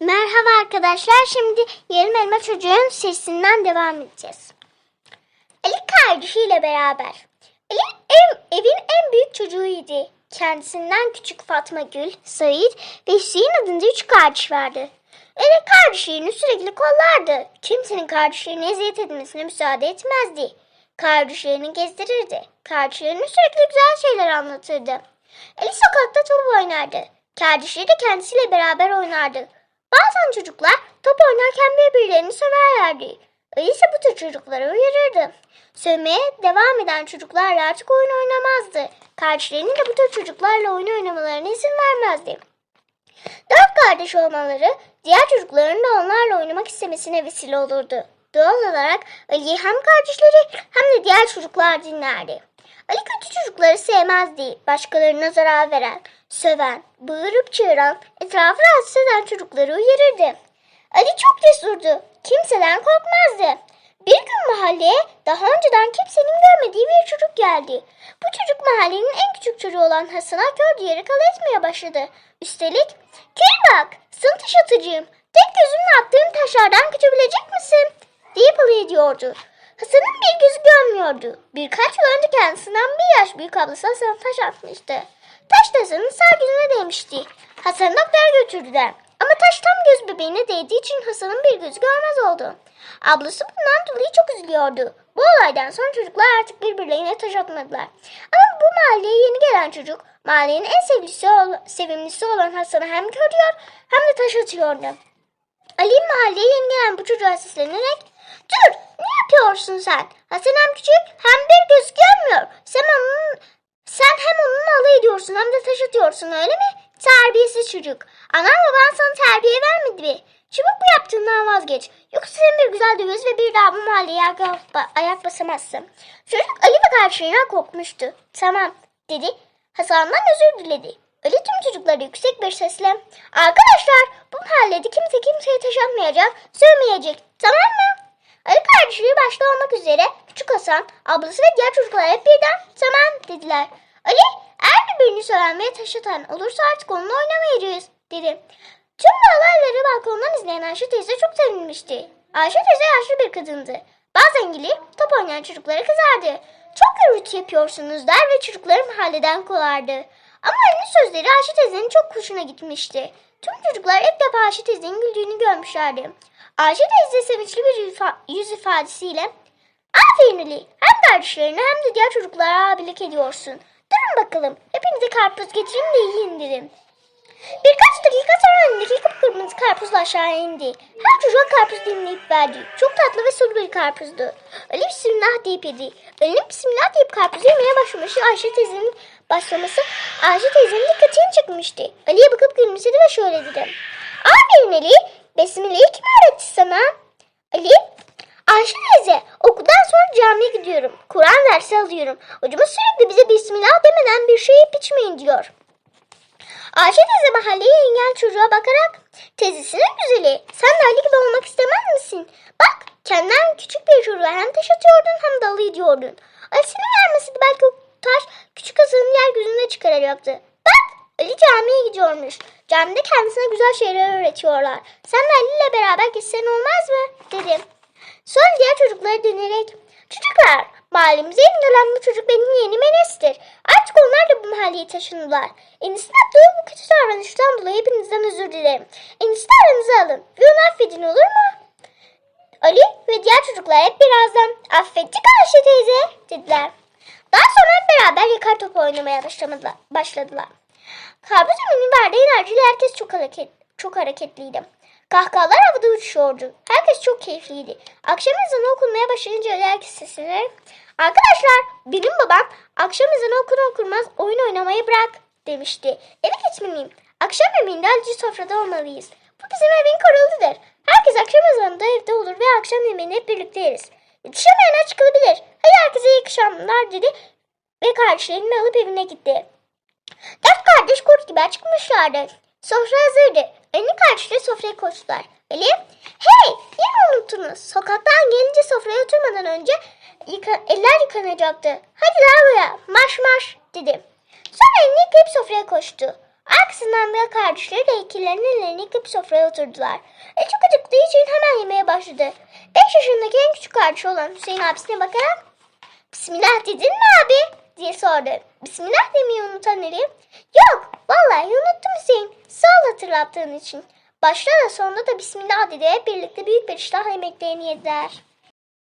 Merhaba arkadaşlar. Şimdi Yarım Elma Çocuğun sesinden devam edeceğiz. Ali kardeşiyle beraber. Ali ev, evin en büyük çocuğuydu. Kendisinden küçük Fatma Gül, Sait ve Hüseyin adında üç kardeş vardı. Ali kardeşlerini sürekli kollardı. Kimsenin kardeşlerine eziyet etmesine müsaade etmezdi. Kardeşlerini gezdirirdi. Kardeşlerine sürekli güzel şeyler anlatırdı. Ali sokakta top oynardı. Kardeşleri de kendisiyle beraber oynardı. Bazen çocuklar top oynarken birbirlerini söverlerdi. İse bu tür çocukları uyarırdı. Sövmeye devam eden çocuklarla artık oyun oynamazdı. Kardeşlerinin de bu tür çocuklarla oyun oynamalarına izin vermezdi. Dört kardeş olmaları diğer çocukların da onlarla oynamak istemesine vesile olurdu. Doğal olarak Ali hem kardeşleri hem de diğer çocuklar dinlerdi. Ali kötü çocukları sevmezdi. Başkalarına zarar veren, söven, bağırıp çığıran, etrafı rahatsız eden çocukları uyarırdı. Ali çok cesurdu. Kimseden korkmazdı. Bir gün mahalleye daha önceden kimsenin görmediği bir çocuk geldi. Bu çocuk mahallenin en küçük çocuğu olan Hasan'a kör diyerek alay etmeye başladı. Üstelik, gel bak, taş atacağım. Tek gözümle attığım taşlardan kaçabilecek misin? deyip alay ediyordu. Hasan'ın bir gözü görmüyordu. Birkaç yıl önce kendisinden bir yaş büyük ablası Hasan'a taş atmıştı. Taş da Hasan'ın sağ gözüne değmişti. Hasan'ı doktora götürdüler. Ama taş tam göz bebeğine değdiği için Hasan'ın bir gözü görmez oldu. Ablası bundan dolayı çok üzülüyordu. Bu olaydan sonra çocuklar artık birbirlerine taş atmadılar. Ama bu mahalleye yeni gelen çocuk mahallenin en sevimlisi, ol- sevimlisi olan Hasan'a hem görüyor hem de taş atıyordu. Ali mahalleye yeni gelen bu çocuğa seslenerek Dur ne yapıyorsun sen? Hasan hem küçük hem bir göz görmüyor. Sen onun sen hem onunla alay ediyorsun hem de taş atıyorsun öyle mi? Terbiyesiz çocuk. Anan baban sana terbiye vermedi mi? Çabuk bu yaptığından vazgeç. Yoksa seni bir güzel döveriz ve bir daha bu mahalleye ayak, ayak basamazsın. Çocuk Ali ve kardeşlerinden korkmuştu. Tamam dedi. Hasan'dan özür diledi. Ali tüm çocuklara yüksek bir sesle Arkadaşlar bu mahallede kimse kimseye taş atmayacak, sövmeyecek. Tamam mı? Ali kardeşleri başta olmak üzere küçük Hasan, ablası ve diğer çocuklar hep birden tamam dediler. Ali eğer birbirini söven ve taş atan olursa artık onunla oynamayacağız dedi. Tüm bu olayları balkondan izleyen Ayşe teyze çok sevinmişti. Ayşe teyze yaşlı bir kadındı. Bazen gelip top oynayan çocuklara kızardı. Çok gürültü yapıyorsunuz der ve çocukları mahalleden kovardı. Ama Ali'nin sözleri Ayşe teyzenin çok hoşuna gitmişti. Tüm çocuklar ilk defa Ayşe teyzenin güldüğünü görmüşlerdi. Ayşe teyze sevinçli bir yüz ifadesiyle Aferin Ali. Hem kardeşlerine hem de diğer çocuklara abilik ediyorsun. Durun bakalım. Hepinize karpuz getireyim de yiyin dedim. Birkaç dakika sonra elindeki kıpkırmızı karpuzla aşağı indi. Her çocuğa karpuz dilimleyip verdi. Çok tatlı ve sulu bir karpuzdu. Ali bismillah deyip yedi. Ali'nin bismillah deyip karpuzu yemeye başlaması Ayşe teyzenin başlaması Ayşe teyzenin dikkatini çekmişti. Ali'ye bakıp gülümsedi ve şöyle dedi. Aferin Ali. Besmele'yi kim öğretti sana? Ali Ayşe teyze okuldan sonra camiye gidiyorum. Kur'an dersi alıyorum. Hocamız sürekli bize bismillah demeden bir şey yiyip içmeyin diyor. Ayşe teyze mahalleye ingen çocuğa bakarak teyzesinin güzeli sen de Ali gibi olmak istemez misin? Bak kendinden küçük bir çocuğa hem taş atıyordun hem de alay ediyordun. Ali'sinin gelmesiydi belki taş küçük Hasan'ın yer gözünde çıkaracaktı. Bak Ali camiye gidiyormuş. Camide kendisine güzel şeyler öğretiyorlar. Sen de Ali ile beraber gitsen olmaz mı? dedim. Sonra diğer çocuklara dönerek Çocuklar mahallemize yeni gelen bu çocuk benim yeğenim Enes'tir. Artık onlar da bu mahalleye taşındılar. Enes'in yaptığı bu kötü davranıştan dolayı hepinizden özür dilerim. Enes'i aranıza alın ve onu affedin olur mu? Ali ve diğer çocuklar hep birazdan affettik Ayşe teyze dediler. Daha sonra beraber yakar topu oynamaya başladılar. Karpuz Emin'in verdiği enerjiyle herkes çok hareket, çok hareketliydi. Kahkahalar havada uçuşuyordu. Herkes çok keyifliydi. Akşam ezanı okunmaya başlayınca herkes seslenerek Arkadaşlar benim babam akşam ezanı okur okurmaz oyun oynamayı bırak demişti. Eve gitmeliyim. Akşam yemeğinde acı sofrada olmalıyız. Bu bizim evin kuralıdır. Herkes akşam ezanında evde olur ve akşam yemeğini hep birlikte yeriz. Yetişemeyen aç kalabilir. Hadi herkese iyi akşamlar dedi ve kardeşlerini alıp evine gitti. Dört kardeş kurt gibi çıkmışlardı. Sofra hazırdı. Ali'nin kardeşleri sofraya koştular. Ali, hey yine unuttunuz. Sokaktan gelince sofraya oturmadan önce yıka- eller yıkanacaktı. Hadi lavaboya marş marş dedi. Sonra elini yıkayıp sofraya koştu. Arkasından Mia kardeşleri de heykellerinin ellerini yıkayıp sofraya oturdular. E çok acıktığı için hemen yemeye başladı. 5 yaşındaki en küçük kardeşi olan Hüseyin abisine bakarak Bismillah dedin mi abi? diye sordu. Bismillah demeyi unutan Ali. Yok vallahi unuttum Hüseyin. Sağ ol hatırlattığın için. Başta da sonunda da Bismillah dedi. Hep birlikte büyük bir iştahla yemeklerini yediler.